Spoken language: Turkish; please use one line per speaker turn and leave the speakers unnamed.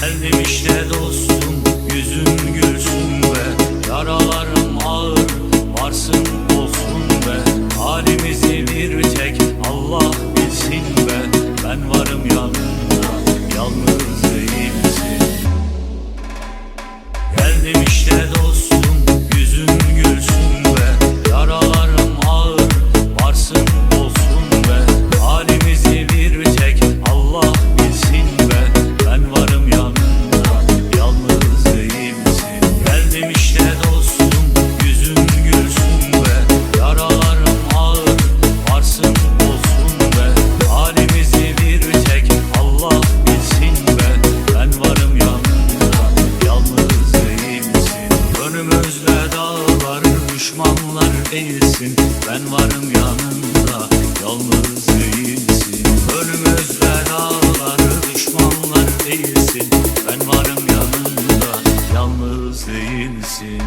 Geldim işte dostum yüzün gülsün be. Yaralarım ağır varsın olsun be. Halimizi bir tek Allah bilsin be. Ben varım yanında yalnız değilsin. Geldim işte dostum yüzün gülsün Önümüzde dağlar düşmanlar değilsin Ben varım yanında yalnız değilsin. Önümüzde dağlar düşmanlar değilsin Ben varım yanında yalnız değilsin